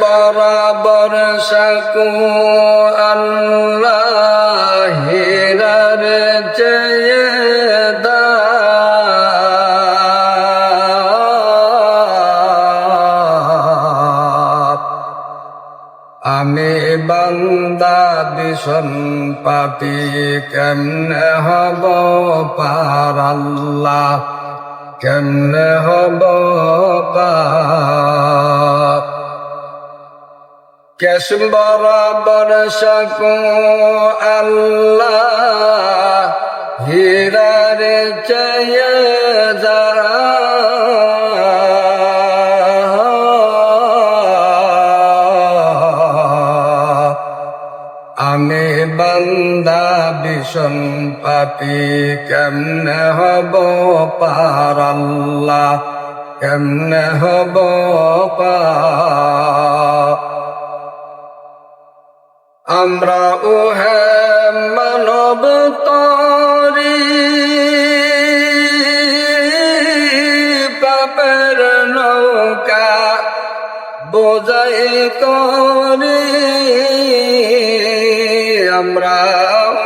বরাবর সাকু আল্লাহ হীরার চেয়ে দাম। আমি বান্দা ভীষণ পাপি, কেমনে হব পার আল্লাহ কেমনে হব পার কেশ বরাবর সকু আল্লাহ, হীরার চেয়ে আমি বান্দা ভীষণ পাপি, কেমনে হব পার আল্লাহ, কেমনে হব পার আমরা উহে মানব তরি। পাপের নৌকা বোঝাই করি। আমরা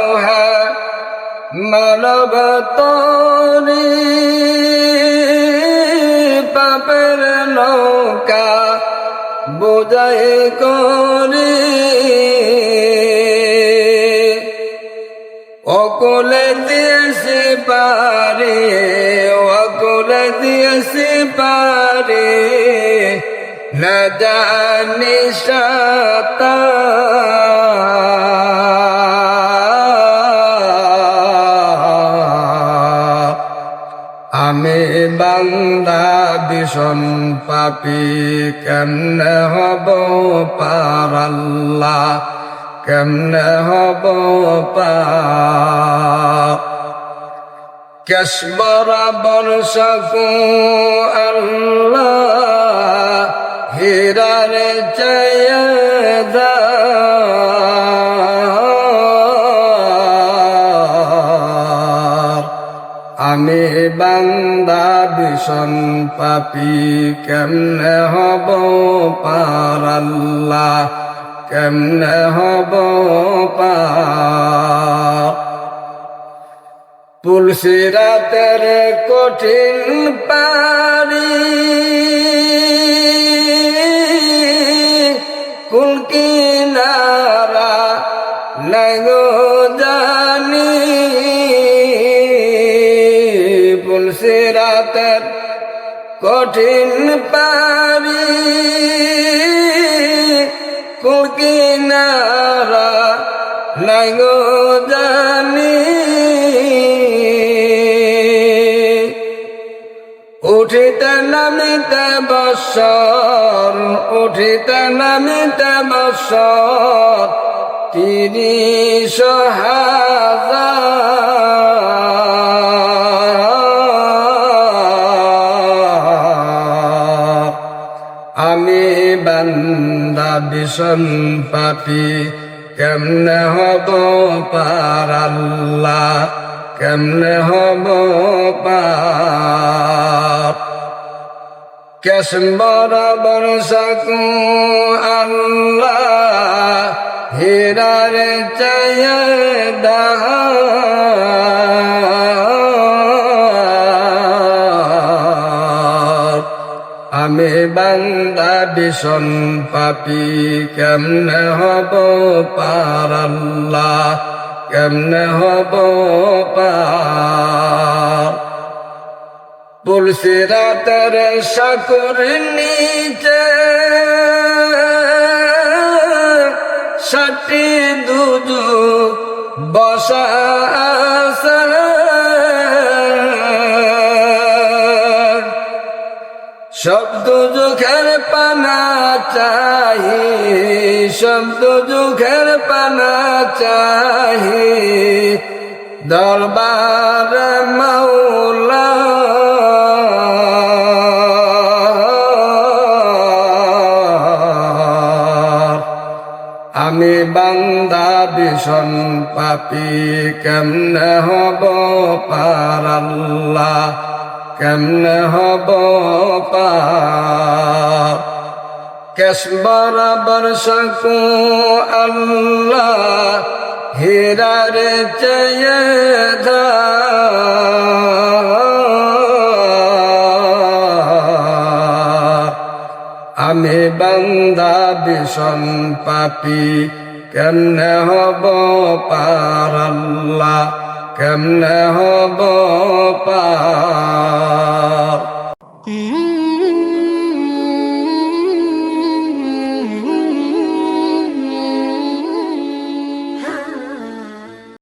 উহে মানব তরি। পাপের নৌকা বোঝাই করি। অকলে দিয়েছি পারে, অকলে দিয়েছি পারে। না জানি সাতা। আমি বান্দা, ভীষণ পাপি, কেমনে হব পার আল্লাহ কেমনে হব কেশ বরাবর সকু আল্লাহ হীরার দার। আমি বান্দা ভীষণ পাপি, কেমনে হব পার আল্লাহ কেমনে হব পার? তুলসী রাতের কঠিন পারি কুলকিনারা লাগো জানি। তুলসী রাতের কঠিন পারি লাগো জানি। উঠিতে নামিতে বৎসর উঠিতে নামিতে বৎসর তিরিশ আমি বান্দা ভীষণ পাপি। কেমনে হব পার আল্লাহ? কেমনে হব পার? কেশ বরাবর সকু আল্লাহ, হীরার চায় দার আমি বান্দা ভীষণ পাপি কেমনে হব পার আল্লাহ কেমনে হব তুলসী রাতের সাকুর নিচে ষাটি দুজু বসা শব্দ যুখের পানা চাহি, শব্দ যুখের পানা চাহি। দরবার মৌলা আমি বান্দা ভীষণ পাপি, কেমনে হব পার আল্লাহ? কেমনে হব কেশ বরাবর সকু আল্লাহ, হীরার চেয়ে আমি বান্দা ভীষণ পাপি, কেমনে হব পার আল্লাহ? কেমনে হব পার